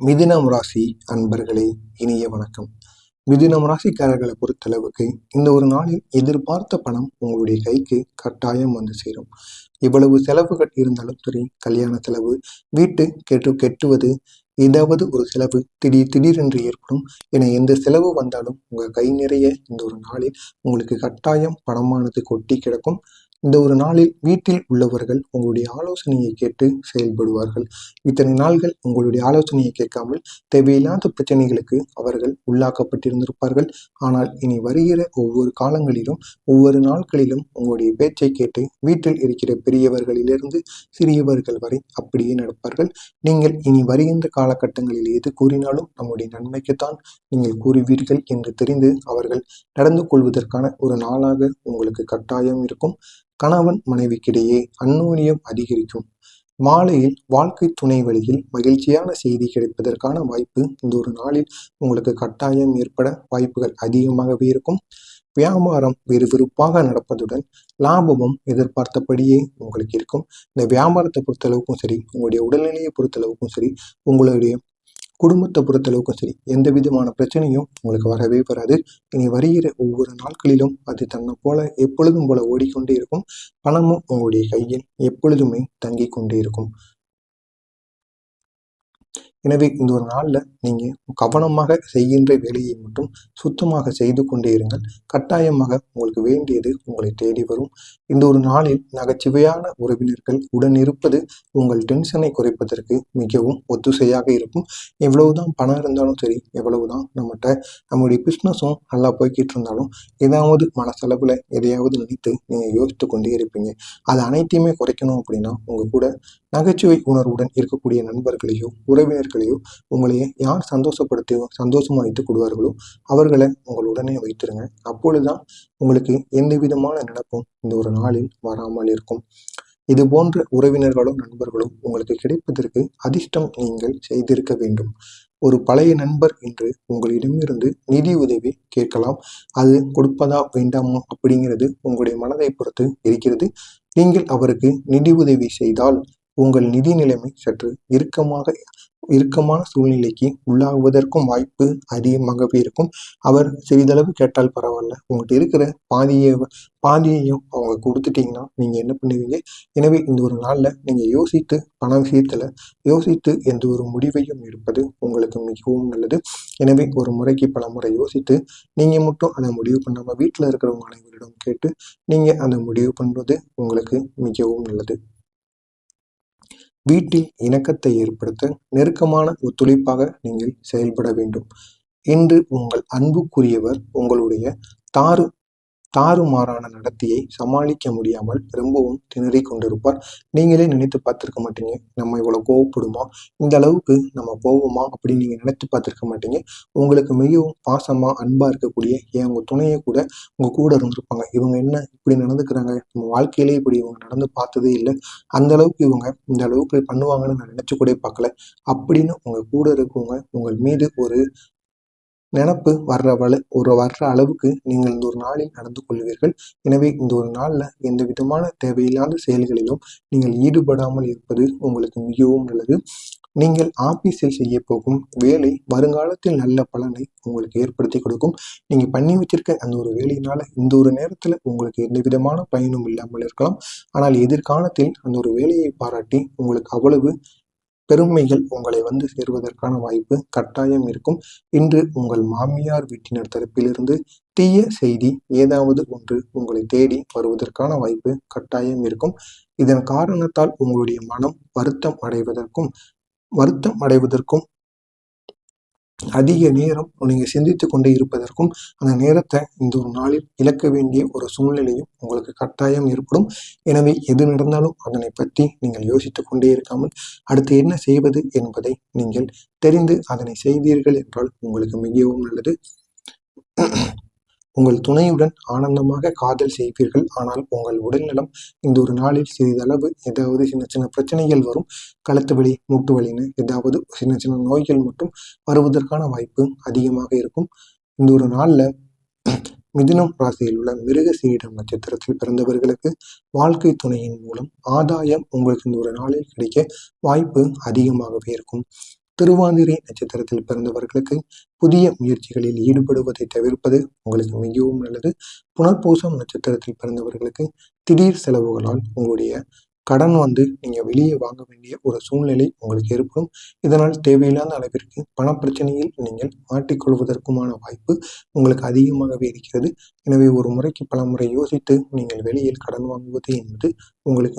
மிதினம் ராசி அன்பர்களே இனிய வணக்கம். மிதினம் ராசிக்காரர்களை பொறுத்தளவுக்கு இந்த ஒரு நாளில் எதிர்பார்த்த பணம் உங்களுடைய கைக்கு கட்டாயம் வந்து சேரும். இவ்வளவு செலவுகள் இருந்தாலும் சரி கல்யாண செலவு வீட்டு கெட்டு கெட்டுவது ஏதாவது ஒரு செலவு திடீர் திடீரென்று ஏற்படும். என எந்த செலவு வந்தாலும் உங்கள் கை நிறைய இந்த ஒரு நாளில் உங்களுக்கு கட்டாயம் பணமானது கொட்டி கிடக்கும். இந்த ஒரு நாளில் வீட்டில் உள்ளவர்கள் உங்களுடைய ஆலோசனையை கேட்டு செயல்படுவார்கள். இத்தனை நாள்கள் உங்களுடைய ஆலோசனையை கேட்காமல் தேவையில்லாத பிரச்சனைகளுக்கு அவர்கள் உள்ளாக்கப்பட்டிருந்திருப்பார்கள். ஆனால் இனி வருகிற ஒவ்வொரு காலங்களிலும் ஒவ்வொரு நாட்களிலும் உங்களுடைய பேச்சை கேட்டு வீட்டில் இருக்கிற பெரியவர்களிலிருந்து சிறியவர்கள் வரை அப்படியே நடப்பார்கள். நீங்கள் இனி வருகின்ற காலகட்டங்களில் எது கூறினாலும் நம்முடைய நன்மைக்குத்தான் நீங்கள் கூறுவீர்கள் என்று தெரிந்து அவர்கள் நடந்து கொள்வதற்கான ஒரு நாளாக உங்களுக்கு கட்டாயம் இருக்கும். கணவன் மனைவிக்கிடையே அந்நூன்யம் அதிகரிக்கும். மாலையில் வாழ்க்கை துணை வழியில் மகிழ்ச்சியான செய்தி கிடைப்பதற்கான வாய்ப்பு இந்த ஒரு நாளில் உங்களுக்கு கட்டாயம் ஏற்பட வாய்ப்புகள் அதிகமாகவே இருக்கும். வியாபாரம் விறுவிறுப்பாக நடப்பதுடன் லாபமும் எதிர்பார்த்தபடியே உங்களுக்கு இருக்கும். இந்த வியாபாரத்தை பொறுத்தளவுக்கும் சரி உங்களுடைய உடல்நிலையை பொறுத்தளவுக்கும் சரி உங்களுடைய குடும்பத்தை பொறுத்தளவுக்கும் சரி எந்த விதமான பிரச்சனையும் உங்களுக்கு வரவே வராது. இனி வருகிற ஒவ்வொரு நாட்களிலும் அது தன்னை போல எப்பொழுதும் போல ஓடிக்கொண்டே இருக்கும். பணமும் உங்களுடைய கையில் எப்பொழுதுமே தங்கி கொண்டே இருக்கும். எனவே இந்த ஒரு நாளில் நீங்கள் கவனமாக செய்கின்ற வேலையை மட்டும் சுத்தமாக செய்து கொண்டே இருங்கள். கட்டாயமாக உங்களுக்கு வேண்டியது உங்களை தேடி வரும். இந்த ஒரு நாளில் நகைச்சுவையான உறவினர்கள் உடன் இருப்பது உங்கள் டென்ஷனை குறைப்பதற்கு மிகவும் ஒத்துசையாக இருக்கும். எவ்வளவுதான் பணம் இருந்தாலும் சரி எவ்வளவுதான் நம்மகிட்ட நம்முடைய பிஸ்னஸும் நல்லா போய்கிட்டு இருந்தாலும் ஏதாவது மனசளவில் எதையாவது நினைத்து நீங்கள் யோசித்து கொண்டே இருப்பீங்க. அது அனைத்தையுமே குறைக்கணும் அப்படின்னா உங்கள் கூட நகைச்சுவை உணர்வுடன் இருக்கக்கூடிய நண்பர்களையோ உறவினர்களையோ உங்களையே யார் சந்தோஷப்படுத்தியோ சந்தோஷமாக வைத்துக் கொடுவார்களோ அவர்களை உங்களுடனே வைத்திருங்க. அப்பொழுதுதான் உங்களுக்கு எந்த விதமான நினப்பும் இந்த ஒரு நாளில் வராமல் இருக்கும். இது போன்ற உறவினர்களோ நண்பர்களோ உங்களுக்கு கிடைப்பதற்கு அதிர்ஷ்டம் நீங்கள் செய்திருக்க வேண்டும். ஒரு பழைய நண்பர் என்று உங்களிடமிருந்து நிதி உதவி கேட்கலாம். அது கொடுப்பதா வேண்டாமா அப்படிங்கிறது உங்களுடைய மனதை பொறுத்து இருக்கிறது. நீங்கள் அவருக்கு நிதி உதவி செய்தால் உங்கள் நிதி நிலைமை சற்று இறுக்கமாக இறுக்கமான சூழ்நிலைக்கு உள்ளாகுவதற்கும் வாய்ப்பு அதிகமாகவே இருக்கும். அவர் சிறிதளவு கேட்டால் பரவாயில்ல. உங்கள்கிட்ட இருக்கிற பாதியை பாதியையும் அவங்க கொடுத்துட்டீங்கன்னா நீங்கள் என்ன பண்ணுவீங்க? எனவே இந்த ஒரு நாளில் நீங்கள் யோசித்து பண விஷயத்தில் யோசித்து எந்த ஒரு முடிவையும் எடுப்பது உங்களுக்கு மிகவும் நல்லது. எனவே ஒரு முறைக்கு பல முறை யோசித்து நீங்கள் மட்டும் அதை முடிவு பண்ணாமல் வீட்டில் இருக்கிறவங்க அனைவரிடம் கேட்டு நீங்கள் அந்த முடிவு பண்ணுவது உங்களுக்கு மிகவும் நல்லது. வீட்டில் இணக்கத்தை ஏற்படுத்த நெருக்கமான ஒத்துழைப்பாக நீங்கள் செயல்பட வேண்டும். இன்று உங்கள் அன்புக்குரியவர் உங்களுடைய தாறு தாறுமாறான நடத்தையை சமாளிக்க முடியாமல் ரொம்பவும் திணறி கொண்டிருப்பார். நீங்களே நினைத்து பார்த்துருக்க மாட்டீங்க நம்ம இவ்வளோ கோவப்படுமா? இந்த அளவுக்கு நம்ம போவோமா அப்படின்னு நீங்கள் நினைத்து பார்த்துருக்க மாட்டீங்க. உங்களுக்கு மிகவும் பாசமாக அன்பாக இருக்கக்கூடிய ஏன் உங்கள் துணையை கூட உங்கள் கூட இருந்திருப்பாங்க. இவங்க என்ன இப்படி நடந்துக்கிறாங்க? நம்ம வாழ்க்கையிலே இப்படி இவங்க நடந்து பார்த்ததே இல்லை. அந்த அளவுக்கு இவங்க இந்த அளவுக்கு பண்ணுவாங்கன்னு நான் நினச்சி கூட பார்க்கல. அப்படின்னு உங்கள் கூட இருக்கவங்க உங்கள் மீது ஒரு நினப்பு வர்ற வள ஒரு வர்ற அளவுக்கு நீங்கள் இந்த ஒரு நாளில் நடந்து கொள்வீர்கள். எனவே இந்த ஒரு நாளில் எந்த விதமான தேவையில்லாத செயல்களிலும் நீங்கள் ஈடுபடாமல் இருப்பது உங்களுக்கு மிகவும் நல்லது. நீங்கள் ஆபீஸில் செய்ய போகும் வேலை வருங்காலத்தில் நல்ல பலனை உங்களுக்கு ஏற்படுத்தி கொடுக்கும். நீங்கள் பண்ணி வச்சிருக்க அந்த ஒரு வேலையினால இந்த ஒரு நேரத்தில் உங்களுக்கு எந்த விதமான பயனும் இல்லாமல் இருக்கலாம். ஆனால் எதிர்காலத்தில் அந்த ஒரு வேலையை பாராட்டி உங்களுக்கு அவ்வளவு பெருமைகள் உங்களை வந்து சேருவதற்கான வாய்ப்பு கட்டாயம் இருக்கும். இன்று உங்கள் மாமியார் வீட்டினர் தரப்பிலிருந்து தீய செய்தி ஏதாவது ஒன்று உங்களை தேடி வருவதற்கான வாய்ப்பு கட்டாயம் இருக்கும். இதன் காரணத்தால் உங்களுடைய மனம் வருத்தம் அடைவதற்கும் வருத்தம் அடைவதற்கும் அதிக நேரம் நீங்கள் சிந்தித்து கொண்டே இருப்பதற்கும் அந்த நேரத்தை இந்த ஒரு நாளில் இழக்க வேண்டிய ஒரு சூழ்நிலையும் உங்களுக்கு கட்டாயம் ஏற்படும். எனவே எது நடந்தாலும் அதனை பற்றி நீங்கள் யோசித்து கொண்டே இருக்காமல் அடுத்து என்ன செய்வது என்பதை நீங்கள் தெரிந்து அதனை செய்தீர்கள் என்றால் உங்களுக்கு மிகவும் நல்லது. உங்கள் துணையுடன் ஆனந்தமாக காதல் செய்வீர்கள். ஆனால் உங்கள் உடல்நலம் இந்த ஒரு நாளில் சிறிதளவு ஏதாவது சின்ன சின்ன பிரச்சனைகள் வரும். கழுத்து வலி மூட்டு வலின்னு ஏதாவது சின்ன சின்ன நோய்கள் மட்டும் வருவதற்கான வாய்ப்பு அதிகமாக இருக்கும். இந்த ஒரு நாளில் மிதுனம் ராசியில் உள்ள மிருக சீரிடம் நட்சத்திரத்தில் பிறந்தவர்களுக்கு வாழ்க்கை துணையின் மூலம் ஆதாயம் உங்களுக்கு இந்த ஒரு நாளில் கிடைக்க வாய்ப்பு அதிகமாகவே இருக்கும். திருவாதிரை நட்சத்திரத்தில் பிறந்தவர்களுக்கு புதிய முயற்சிகளில் ஈடுபடுவதை தவிர்ப்பது உங்களுக்கு மிகவும் நல்லது. புனர்பூசம் நட்சத்திரத்தில் பிறந்தவர்களுக்கு திடீர் செலவுகளால் உங்களுடைய கடன் வந்து நீங்கள் வெளியே வாங்க வேண்டிய ஒரு சூழ்நிலை உங்களுக்கு ஏற்படும். இதனால் தேவையில்லாத அளவிற்கு பணப்பிரச்சனையில் நீங்கள் மாட்டிக்கொள்வதற்குமான வாய்ப்பு உங்களுக்கு அதிகமாகவே இருக்கிறது. எனவே ஒரு முறைக்கு பல முறை யோசித்து நீங்கள் வெளியில் கடன் வாங்குவது என்பது உங்களுக்கு